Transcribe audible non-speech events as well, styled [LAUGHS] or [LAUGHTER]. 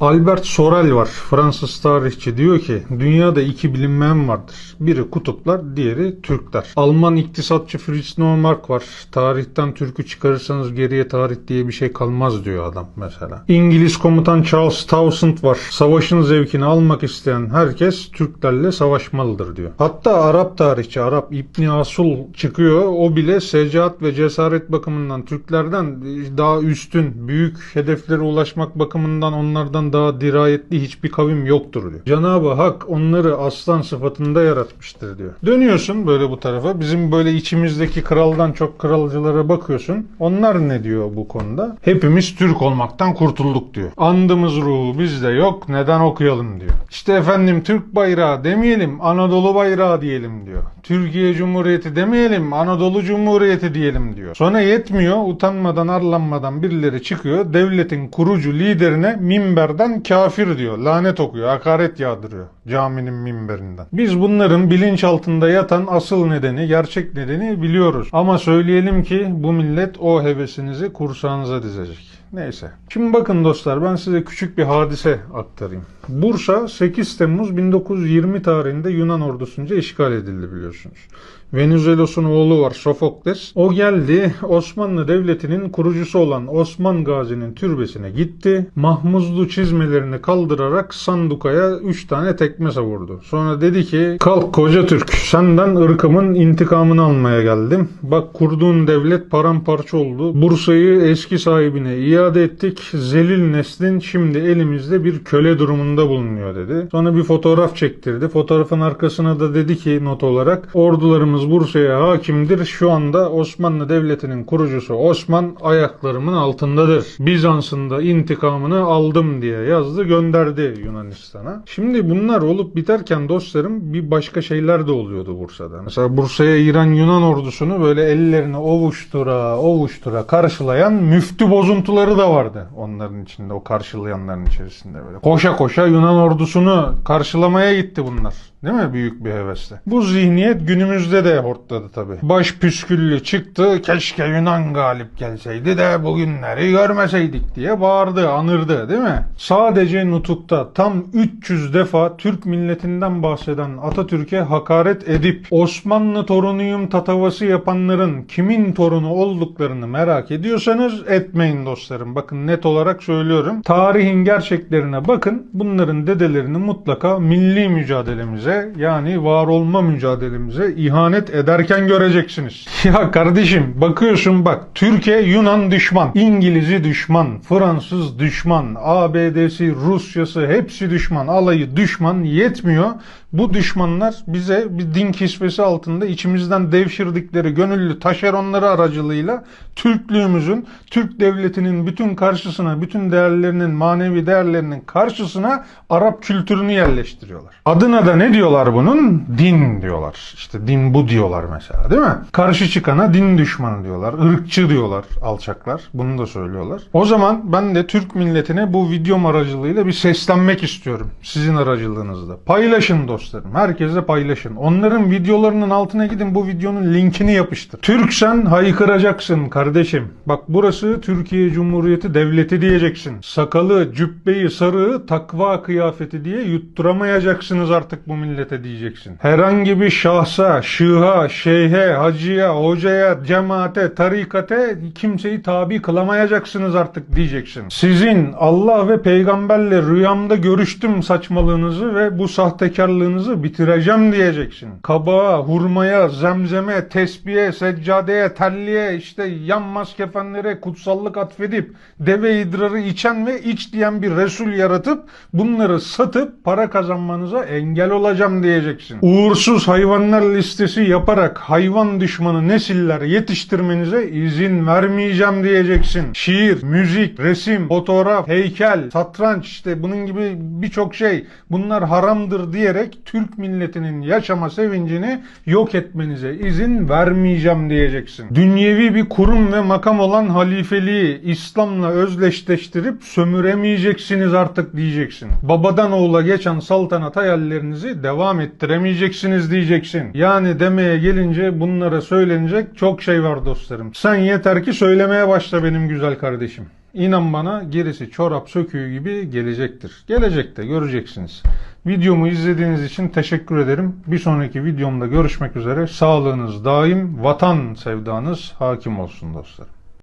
Albert Sorel var, Fransız tarihçi. Diyor ki, dünyada iki bilinmeyen vardır. Biri kutuplar, diğeri Türkler. Alman iktisatçı Fritz Neumark var. Tarihten Türk'ü çıkarırsanız geriye tarih diye bir şey kalmaz diyor adam mesela. İngiliz komutan Charles Townsend var. Savaşın zevkini almak isteyen herkes Türklerle savaşmalıdır diyor. Hatta Arap tarihçi, Arap İbni Asul çıkıyor. O bile secaat ve cesaret bakımından Türklerden daha üstün, büyük hedeflere ulaşmak bakımından onlardan daha dirayetli hiçbir kavim yoktur diyor. Cenab-ı Hak onları aslan sıfatında yaratmıştır diyor. Dönüyorsun böyle bu tarafa. Bizim böyle içimizdeki kraldan çok kralcılara bakıyorsun. Onlar ne diyor bu konuda? Hepimiz Türk olmaktan kurtulduk diyor. Andımız ruhu bizde yok. Neden okuyalım diyor. İşte efendim Türk bayrağı demeyelim Anadolu bayrağı diyelim diyor. Türkiye Cumhuriyeti demeyelim Anadolu Cumhuriyeti diyelim diyor. Sonra yetmiyor utanmadan arlanmadan birileri çıkıyor devletin kurucu liderine minberden kafir diyor. Lanet okuyor, hakaret yağdırıyor caminin minberinden. Biz bunların bilinç altında yatan asıl nedeni, gerçek nedeni biliyoruz. Ama söyleyelim ki bu millet o hevesinizi kursağınıza dizecek. Neyse. Şimdi bakın dostlar ben size küçük bir hadise aktarayım. Bursa 8 Temmuz 1920 tarihinde Yunan ordusunca işgal edildi biliyorsunuz. Venizelos'un oğlu var Sofokles. O geldi Osmanlı Devleti'nin kurucusu olan Osman Gazi'nin türbesine gitti. Mahmuzlu çizmelerini kaldırarak sandukaya 3 tane tekme savurdu. Sonra dedi ki kalk koca Türk senden ırkımın intikamını almaya geldim. Bak kurduğun devlet paramparça oldu. Bursa'yı eski sahibine iade ettik. Zelil neslin şimdi elimizde bir köle durumunda bulunuyor dedi. Sonra bir fotoğraf çektirdi. Fotoğrafın arkasına da dedi ki not olarak ordularımız Bursa'ya hakimdir. Şu anda Osmanlı Devleti'nin kurucusu Osman ayaklarımın altındadır. Bizans'ın da intikamını aldım diye yazdı gönderdi Yunanistan'a. Şimdi bunlar olup biterken dostlarım bir başka şeyler de oluyordu Bursa'da. Mesela Bursa'ya giren Yunan ordusunu böyle ellerini ovuştura ovuştura karşılayan müftü bozuntuları da vardı onların içinde o karşılayanların içerisinde böyle. Koşa koşa Yunan ordusunu karşılamaya gitti bunlar. Değil mi? Büyük bir hevesle. Bu zihniyet günümüzde de hortladı tabii. Baş püsküllü çıktı. Keşke Yunan galip gelseydi de bugünleri görmeseydik diye bağırdı, anırdı değil mi? Sadece nutukta tam 300 defa Türk milletinden bahseden Atatürk'e hakaret edip Osmanlı torunuyum tatavası yapanların kimin torunu olduklarını merak ediyorsanız etmeyin dostlarım. Bakın net olarak söylüyorum. Tarihin gerçeklerine bakın. Bunların dedelerini mutlaka milli mücadelemize yani var olma mücadelemize ihanet ederken göreceksiniz. [LAUGHS] Ya kardeşim bakıyorsun bak Türkiye Yunan düşman, İngiliz'i düşman, Fransız düşman, ABD'si, Rusya'sı hepsi düşman, alayı düşman yetmiyor. Bu düşmanlar bize bir din kisvesi altında içimizden devşirdikleri gönüllü taşeronları aracılığıyla Türklüğümüzün, Türk devletinin bütün karşısına, bütün değerlerinin, manevi değerlerinin karşısına Arap kültürünü yerleştiriyorlar. Adına da ne diyorlar bunun? Din diyorlar. İşte din bu diyorlar mesela değil mi? Karşı çıkana din düşmanı diyorlar. ırkçı diyorlar alçaklar. Bunu da söylüyorlar. O zaman ben de Türk milletine bu videom aracılığıyla bir seslenmek istiyorum. Sizin aracılığınızla. Paylaşın dostlarım. Herkese paylaşın. Onların videolarının altına gidin bu videonun linkini yapıştır. Türksen haykıracaksın kardeşim. Bak burası Türkiye Cumhuriyeti Devleti diyeceksin. Sakalı, cübbeyi, sarığı, takva kıyafeti diye yutturamayacaksınız artık bu millete diyeceksin. Herhangi bir şahsa, şıha, şeyhe, hacıya, hocaya, cemaate, tarikate kimseyi tabi kılamayacaksınız artık diyeceksin. Sizin Allah ve peygamberle rüyamda görüştüm saçmalığınızı ve bu sahtekarlığınızı bitireceğim diyeceksin. Kabağa, hurmaya, zemzeme, tesbihe, seccadeye, telliye, işte yanmaz kefenlere kutsallık atfedip deve idrarı içen ve iç diyen bir Resul yaratıp bunları satıp para kazanmanıza engel olacağım diyeceksin. Uğursuz hayvanlar listesi yaparak hayvan düşmanı nesiller yetiştirmenize izin vermeyeceğim diyeceksin. Şiir, müzik, resim, fotoğraf, heykel, satranç işte bunun gibi birçok şey bunlar haramdır diyerek Türk milletinin yaşama sevincini yok etmenize izin vermeyeceğim diyeceksin. Dünyevi bir kurum ve makam olan halifeliği İslam'la özdeşleştirip sömüremeyeceksiniz artık diyeceksin. Babadan oğula geçen saltanat hayallerinizi devam ettiremeyeceksiniz diyeceksin. Yani demeye gelince bunlara söylenecek çok şey var dostlarım. Sen yeter ki söylemeye başla benim güzel kardeşim. İnan bana gerisi çorap söküğü gibi gelecektir. Gelecekte göreceksiniz. Videomu izlediğiniz için teşekkür ederim. Bir sonraki videomda görüşmek üzere. Sağlığınız daim, vatan sevdanız hakim olsun dostlarım.